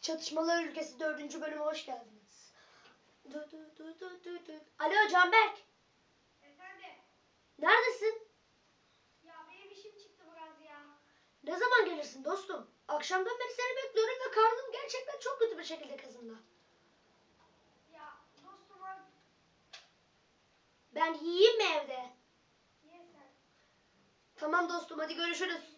Çatışmalar Ülkesi 4. bölüme hoş geldiniz. Du, du, du, du, du, du. Alo Canberk. Efendim? Neredesin? Ya benim işim çıktı biraz ya. Ne zaman gelirsin dostum? Akşamdan beri seni bekliyorum ve karnım gerçekten çok kötü bir şekilde kazındı. Ya dostum. Ben yiyeyim mi evde? Sen? Tamam dostum hadi görüşürüz.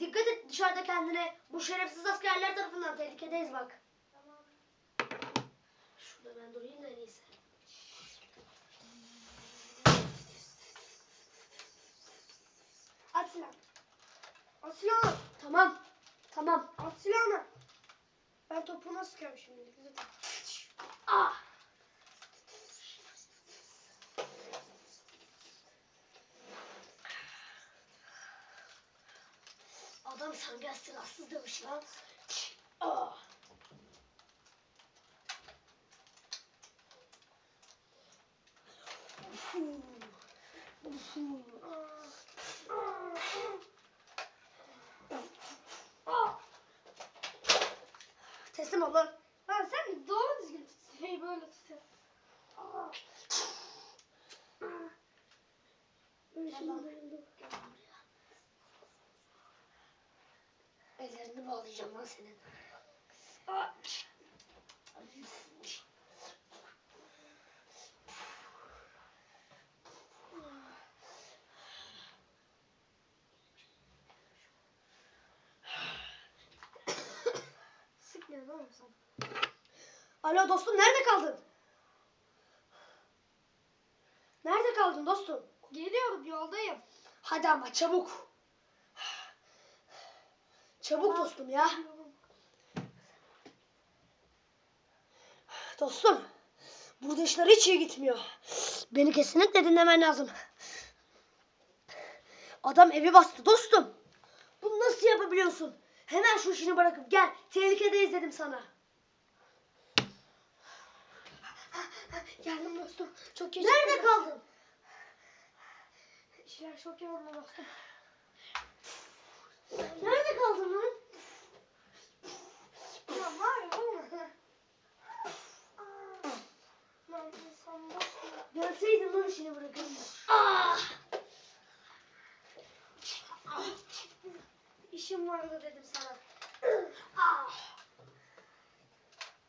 Dikkat et dışarıda kendine. Bu şerefsiz askerler tarafından tehlikedeyiz bak. Tamam. Şurada ben durayım da en iyisi. At silahını. At silahını. Tamam. Tamam. At silahını. Ben topuna sıkıyorum şimdi. Zaten. Ah. Adam sanki silahsız demiş lan. Ah. Teslim ol lan. Lan sen doğru düzgün tut. Tüfeği böyle tut. Aa. Böyle Gel şimdi lan. bayıldım. Gel lan buraya. Ellerini bağlayacağım lan senin. Sıkmıyor lan sen. Alo dostum nerede kaldın? Nerede kaldın dostum? Geliyorum yoldayım. Hadi ama çabuk. Çabuk dostum ya. Dostum. Burada işler hiç iyi gitmiyor. Beni kesinlikle dinlemen lazım. Adam evi bastı dostum. Bunu nasıl yapabiliyorsun? Hemen şu işini bırakıp gel. Tehlikedeyiz dedim sana. Geldim dostum. Çok geç. Nerede kaldın? İşler çok yoğun dostum. Nerede kaldın lan? Ya var ya. Lan insan dostum. Gelseydin lan işini bırakırım. Ah! İşim vardı dedim sana. Ah!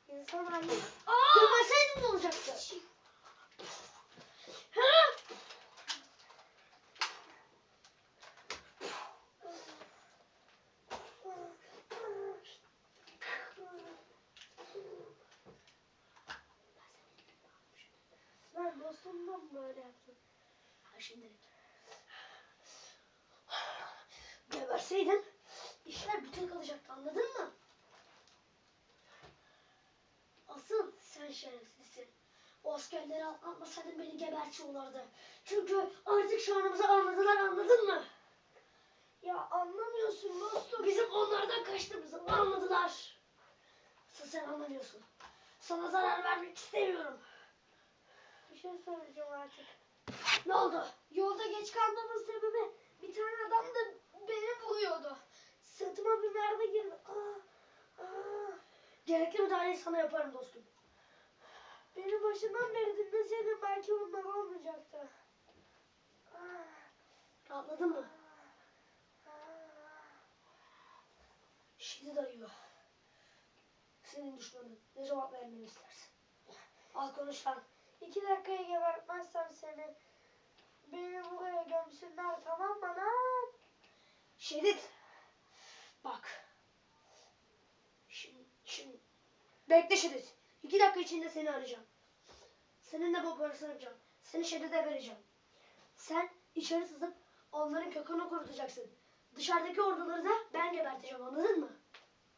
İnsan anne. Görmeseydin ne olacaktı? Ha? Mı böyle yaptım? Ha şimdi. Geberseydin işler bütün kalacaktı anladın mı? Asıl sen şerefsizsin. O askerleri atmasaydın beni gebertiyorlardı. Çünkü artık şanımızı anladılar anladın mı? Ya anlamıyorsun dostum. Bizim onlardan kaçtığımızı anladılar. Asıl sen anlamıyorsun. Sana zarar vermek istemiyorum. Bir şey söyleyeceğim artık. Ne oldu? Yolda geç kalmamın sebebi bir tane adam da beni vuruyordu. Sırtıma bir mermi girdi. Aa, aa. Gerekli müdahaleyi sana yaparım dostum. Beni başından beri dinleseydin belki bunlar olmayacaktı. Aa, Rahatladın mı? aa. Şimdi dayıyor. Senin düşmanın. Ne cevap vermemi istersin? Al konuş lan. İki dakikaya gebertmezsem seni beni buraya gömsünler tamam mı lan? Şerit. Bak. Şimdi, şimdi. Bekle Şerit. İki dakika içinde seni arayacağım. Seninle bu parasını yapacağım. Seni Şerit'e vereceğim. Sen içeri sızıp onların kökünü kurutacaksın. Dışarıdaki orduları da ben geberteceğim anladın mı?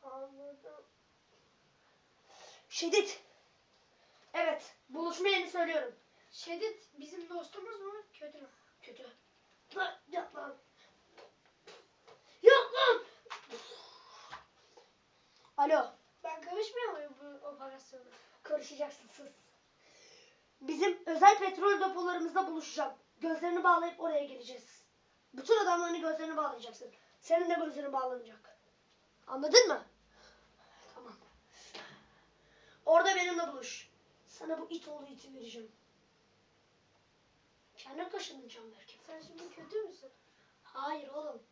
Anladım. Şedid. Evet. Buluşma yerini söylüyorum. Şedid bizim dostumuz mu? Kötü mü? Kötü. Lan yap lan. Yok lan. Alo. Ben karışmıyor muyum bu operasyona? Karışacaksın sus. Bizim özel petrol depolarımızda buluşacağım. Gözlerini bağlayıp oraya geleceğiz. Bütün adamlarını gözlerini bağlayacaksın. Senin de gözlerin bağlanacak. Anladın mı? Tamam. benimle buluş. Sana bu it oğlu iti vereceğim. Kendin kaşındın Canberk. Sen şimdi kötü müsün? Hayır oğlum.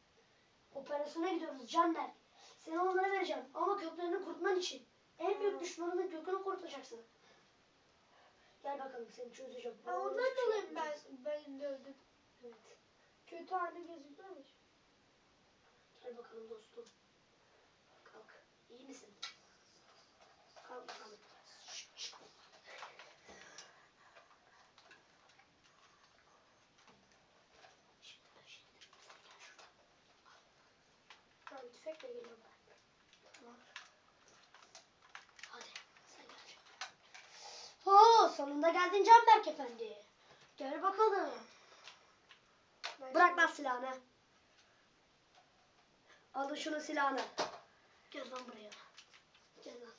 Operasyona gidiyoruz Canberk. Seni onlara vereceğim ama köklerini kurutman için. En büyük düşmanının kökünü kurtulacaksın. Gel bakalım seni çözeceğim. Ha, Babana ondan hiçbir şey dolayı ben, yapmayacaksın. ben de öldüm. Evet. Kötü hali gözükmemiş. Gel bakalım dostum. Kalk. İyi misin? Kalk bakalım. Şşt, şşt. Şimdi ben şimdi sen gel şuradan. Ben tüfekle geliyorum ben. Tamam. Hadi sen gel. Oo sonunda geldin Canberk efendi. Gel bakalım. Ben Bırak lan silahını. Alın şunu silahını. Gel lan buraya. Gel lan.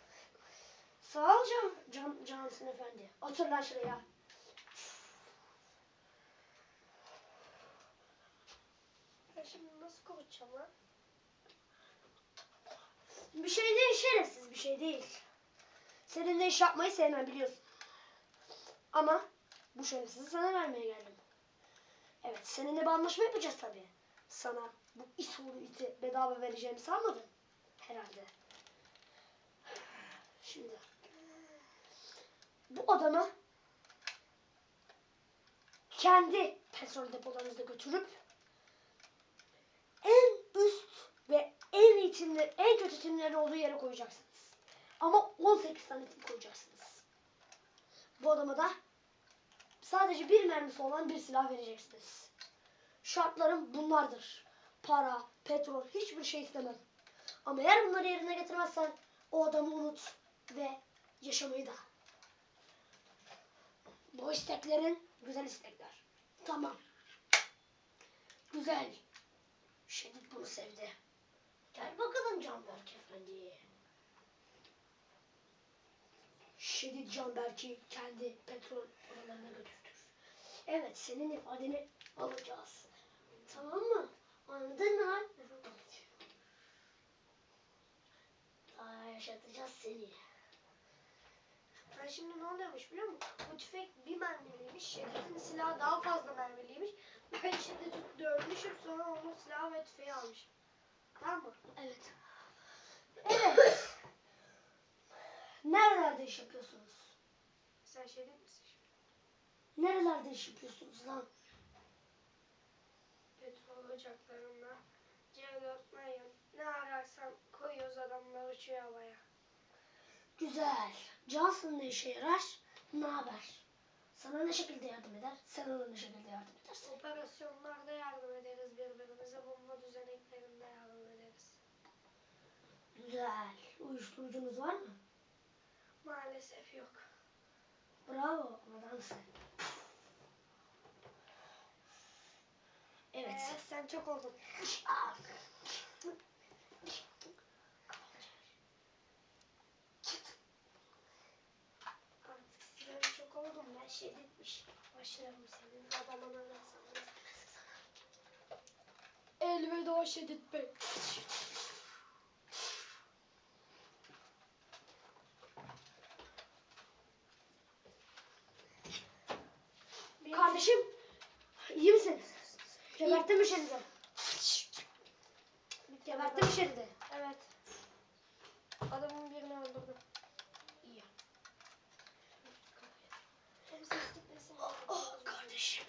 Sağ ol Can, Can Cansın efendi. Otur lan şuraya. Ben şimdi nasıl konuşacağım lan? Bir şey değil şerefsiz bir şey değil. Seninle iş yapmayı sevmem biliyorsun. Ama bu şerefsizi sana vermeye geldim. Evet seninle bir anlaşma yapacağız tabii. Sana bu it oğlu iti bedava vereceğimi sanmadın. Herhalde. Şimdi. Bu adamı kendi petrol depolarınıza götürüp en üst ve en iyi en kötü timlerin olduğu yere koyacaksınız. Ama 18 tane tim koyacaksınız. Bu adama da sadece bir mermisi olan bir silah vereceksiniz. Şartlarım bunlardır. Para, petrol, hiçbir şey istemem. Ama eğer bunları yerine getirmezsen o adamı unut ve yaşamayı da. Bu isteklerin güzel istekler. Tamam. Güzel. Şedid bunu sevdi. Gel bakalım Canberk Efendi. Şedid Canberk'i kendi petrol oralarına götürdür. Evet senin ifadeni alacağız. Tamam mı? Anladın mı? Daha yaşatacağız seni. Ben şimdi ne oluyormuş biliyor musun? Bu tüfek bir mermiliymiş. Şerif'in silahı daha fazla mermiliymiş. Ben şimdi dövmüşüm sonra onun silahı ve tüfeği almışım. Tamam mı? Evet. Evet. Nerelerde iş yapıyorsunuz? Sen şey değil misin şimdi? Nerelerde iş yapıyorsunuz lan? Petrol ocaklarında. C4 mayın. Ne ararsan koyuyoruz adamlar uçuyor havaya. Güzel. Johnson ne işe yarar? Ne haber? Sana ne şekilde yardım eder? Sen ona ne şekilde yardım edersin? Operasyonlarda yardım ederiz birbirimize. Bomba düzeneklerinde yardım ederiz. Güzel. Uyuşturucunuz var mı? Maalesef yok. Bravo. Adamsın. Evet. Ee, sen çok oldun. Ah. Artık sigara çok oldum. Ben şey bitmiş. Başlarım senin adamına da sana. Elveda Şedid Bey. Kardeşim. iyi misin? Geberttin mi Şerid'i? Geberttin mi Şerid'i? Evet. Adamın birini öldürdüm. İyi. Ses gitmesin. Oh kardeşim. Kardeşim.